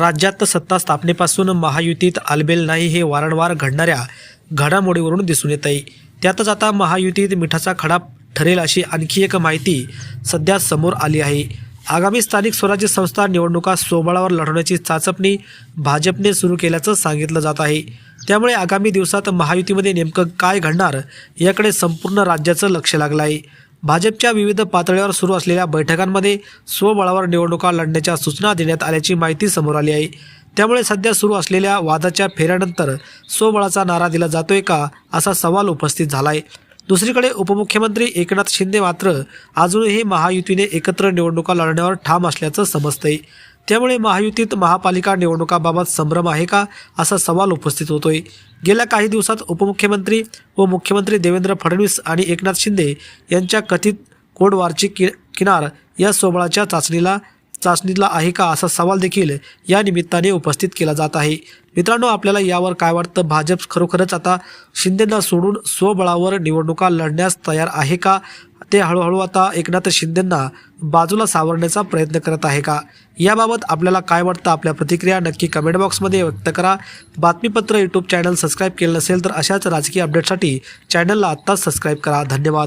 राज्यात सत्ता स्थापनेपासून महायुतीत आलबेल नाही हे वारंवार घडणाऱ्या घडामोडीवरून दिसून येत आहे त्यातच आता महायुतीत मिठाचा खडा ठरेल अशी आणखी एक माहिती सध्या समोर आली आहे. आगामी स्थानिक स्वराज्य संस्था निवडणुका सोबळावर लढवण्याची चाचपणी भाजपने सुरू केल्याचं सांगितलं जात आहे. त्यामुळे आगामी दिवसात महायुतीमध्ये नेमकं काय घडणार याकडे संपूर्ण राज्याचं लक्ष लागलं आहे भाजपच्या विविध पातळीवर सुरू असलेल्या बैठकांमध्ये स्वबळावर निवडणुका लढण्याच्या सूचना देण्यात आल्याची माहिती समोर आली आहे. त्यामुळे सध्या सुरू असलेल्या वादाच्या फेऱ्यानंतर स्वबळाचा नारा दिला जातोय का असा सवाल उपस्थित झाला आहे दुसरीकडे उपमुख्यमंत्री एकनाथ शिंदे मात्र अजूनही महायुतीने एकत्र निवडणुका लढण्यावर ठाम असल्याचं समजतंय. त्यामुळे महायुतीत महापालिका निवडणुकाबाबत संभ्रम आहे का असा सवाल उपस्थित होतोय. गेल्या काही दिवसात उपमुख्यमंत्री व मुख्यमंत्री देवेंद्र फडणवीस आणि एकनाथ शिंदे यांच्या कथित कोडवारची कि किनार या सोबळाच्या चाचणीला चाचणीला आहे का असा सवाल देखील या निमित्ताने उपस्थित केला जात आहे. मित्रांनो आपल्याला यावर काय वाटतं? भाजप खरोखरच आता शिंदेंना सोडून स्वबळावर निवडणुका लढण्यास तयार आहे का? ते हळूहळू आता एकनाथ शिंदेंना बाजूला सावरण्याचा प्रयत्न करत आहे का? याबाबत आपल्याला काय वाटतं? आपल्या प्रतिक्रिया नक्की कमेंट बॉक्समध्ये व्यक्त करा. बातमीपत्र यूट्यूब चॅनल सबस्क्राईब केलं नसेल तर अशाच राजकीय अपडेटसाठी चॅनलला आत्ताच सबस्क्राईब करा. धन्यवाद.